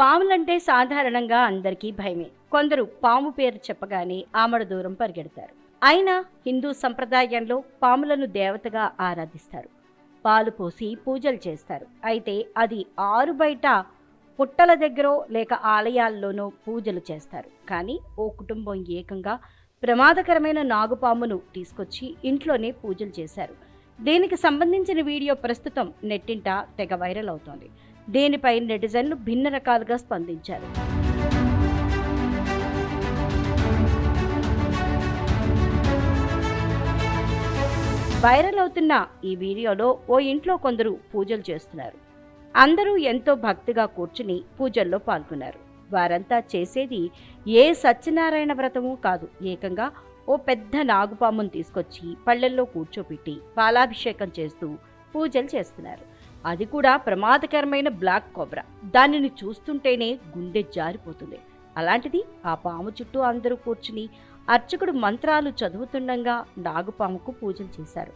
పాములంటే సాధారణంగా అందరికీ భయమే. కొందరు పాము పేరు చెప్పగానే ఆమడ దూరం పరిగెడతారు. అయినా హిందూ సంప్రదాయంలో పాములను దేవతగా ఆరాధిస్తారు. పాలు పోసి పూజలు చేస్తారు. అయితే అది ఆరు బయట పుట్టల దగ్గర లేక ఆలయాల్లోనో పూజలు చేస్తారు. కానీ ఓ కుటుంబం ఏకంగా ప్రమాదకరమైన నాగుపామును తీసుకొచ్చి ఇంట్లోనే పూజలు చేశారు. దీనికి సంబంధించిన వీడియో ప్రస్తుతం నెట్టింట తెగ వైరల్ అవుతోంది. దీనిపై నెటిజన్లు భిన్న రకాలుగా స్పందించారు. వైరల్ అవుతున్న ఈ వీడియోలో ఓ ఇంట్లో కొందరు పూజలు చేస్తున్నారు. అందరూ ఎంతో భక్తిగా కూర్చుని పూజల్లో పాల్గొన్నారు. వారంతా చేసేది ఏ సత్యనారాయణ వ్రతమూ కాదు. ఏకంగా ఓ పెద్ద నాగుపామును తీసుకొచ్చి పళ్ళెల్లో కూర్చోపెట్టి పాలాభిషేకం చేస్తూ పూజలు చేస్తున్నారు. అది కూడా ప్రమాదకరమైన బ్లాక్ కోబ్రా. దానిని చూస్తుంటేనే గుండె జారిపోతుంది. అలాంటిది ఆ పాము చుట్టూ అందరూ కూర్చుని అర్చకుడు మంత్రాలు చదువుతుండగా నాగుపాముకు పూజలు చేశారు.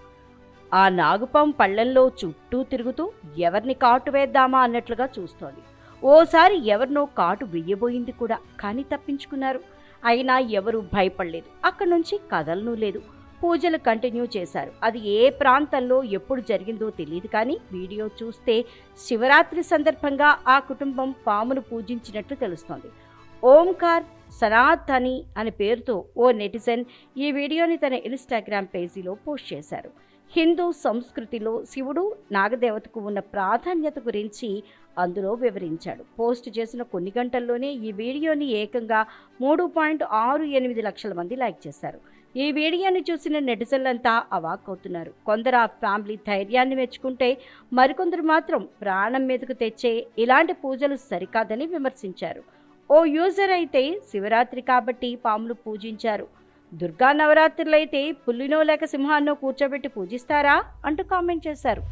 ఆ నాగుపాము పళ్ళెంలో చుట్టూ తిరుగుతూ ఎవరిని కాటు వేద్దామా అన్నట్లుగా చూస్తోంది. ఓసారి ఎవరినో కాటు వెయ్యబోయింది కూడా కానీ తప్పించుకున్నారు. అయినా ఎవరు భయపడలేదు. అక్కడి నుంచి కదలనూ లేదు. పూజలు కంటిన్యూ చేశారు. అది ఏ ప్రాంతంలో ఎప్పుడు జరిగిందో తెలియదు కానీ వీడియో చూస్తే శివరాత్రి సందర్భంగా ఆ కుటుంబం పామును పూజించినట్లు తెలుస్తోంది. ఓంకార్ సనాతని అనే పేరుతో ఓ నెటిజన్ ఈ వీడియోని తన ఇన్స్టాగ్రామ్ పేజీలో పోస్ట్ చేశారు. హిందూ సంస్కృతిలో శివుడు నాగదేవతకు ఉన్న ప్రాధాన్యత గురించి అందులో వివరించాడు. పోస్ట్ చేసిన కొన్ని గంటల్లోనే ఈ వీడియోని ఏకంగా మూడు పాయింట్ ఆరు ఎనిమిది లక్షల మంది లైక్ చేశారు. ఈ వీడియోని చూసిన నెటిజన్లంతా అవాక్కవుతున్నారు. కొందరు ఆ ఫ్యామిలీ ధైర్యాన్ని మెచ్చుకుంటే మరికొందరు మాత్రం ప్రాణం మీదకు తెచ్చే ఇలాంటి పూజలు సరికాదని విమర్శించారు. ఓ యూజర్ అయితే శివరాత్రి కాబట్టి పాములు పూజించారు. దుర్గా నవరాత్రులైతే పుల్లినో లేక సింహాన్నో కూర్చోబెట్టి పూజిస్తారా? అంటూ కామెంట్ చేశారు.